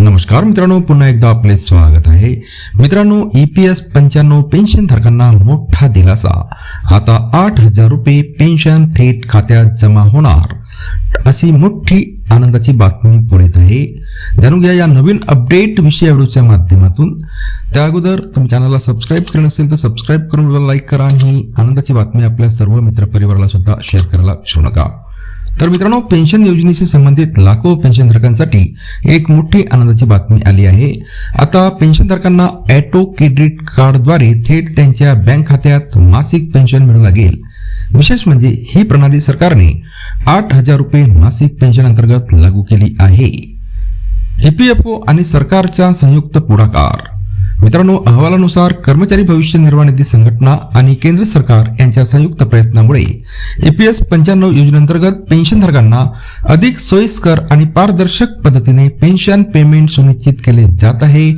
नमस्कार मित्रांनो पुन्हा एकदा आपले स्वागत आहे. मित्रांनो ई पी एस पंच्याण्णव पेन्शन धारकांना मोठा दिलासा. आता आठ हजार रुपये पेन्शन थेट खात्यात जमा होणार. अशी मोठी आनंदाची बातमी पुढे येत आहे. जाणून घ्या या नवीन अपडेट विषय व्हिडिओच्या माध्यमातून. त्या अगोदर तुम्ही चॅनलला सबस्क्राईब केलं नसेल तर सबस्क्राईब करून लाईक करा आणि आनंदाची बातमी आपल्या सर्व मित्रपरिवाराला सुद्धा शेअर करायला विसरू नका. तर मित्रांनो पेन्शन योजनेशी संबंधित लाखो पेन्शनधारकांसाठी एक मोठी आनंदाची बातमी आली आहे. आता पेन्शनधारकांना ॲटो क्रेडिट कार्डद्वारे थेट त्यांच्या बँक खात्यात मासिक पेन्शन मिळू लागेल. विशेष म्हणजे ही प्रणाली सरकारने आठ हजार रुपये मासिक पेन्शन अंतर्गत लागू केली आहे. ईपीएफओ आणि सरकारचा संयुक्त पुढाकार. मित्रांनो अहवालानुसार कर्मचारी भविष्य निर्वाह निधी संघटना आणि केंद्र सरकार यांच्या संयुक्त प्रयत्नामुळे ईपीएस पंच्याण्णव योजनेअंतर्गत पेन्शनधारकांना अधिक सोयीस्कर आणि पारदर्शक पद्धतीने पेन्शन पेमेंट सुनिश्चित केले जात आहे.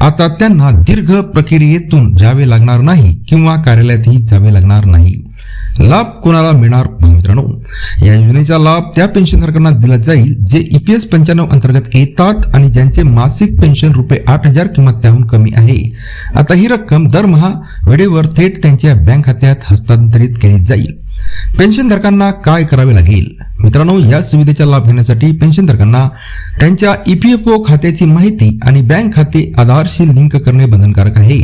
आता त्यांना दीर्घ प्रक्रियेतून जावे लागणार नाही किंवा कार्यालयातही जावे लागणार नाही. लाभ कोणाला मिळणार? मित्रांनो या योजनेचा लाभ त्या पेन्शनधारकांना दिला जाईल जे ईपीएस पंच्याण्णव अंतर्गत येतात आणि ज्यांचे मासिक पेन्शन रुपये आठ हजार किंवा त्याहून कमी आहे. आता ही रक्कम दरमहा वेळेवर थेट त्यांच्या बँक खात्यात हस्तांतरित केली जाईल. पेन्शनधारकांना काय करावे लागेल? मित्रांनो या सुविधेचा लाभ घेण्यासाठी पेन्शनधारकांना त्यांच्या ईपीएफओ खात्याची माहिती आणि बँक खाते आधारशी लिंक करणे बंधनकारक आहे.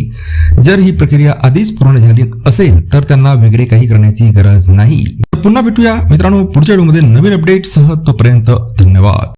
जर ही प्रक्रिया आधीच पूर्ण झाली असेल तर त्यांना वेगळे काही करण्याची गरज नाही. पुन्हा भेटूया मित्रांनो पुढच्या व्हिडिओमध्ये नवीन अपडेटसह तोपर्यंत धन्यवाद.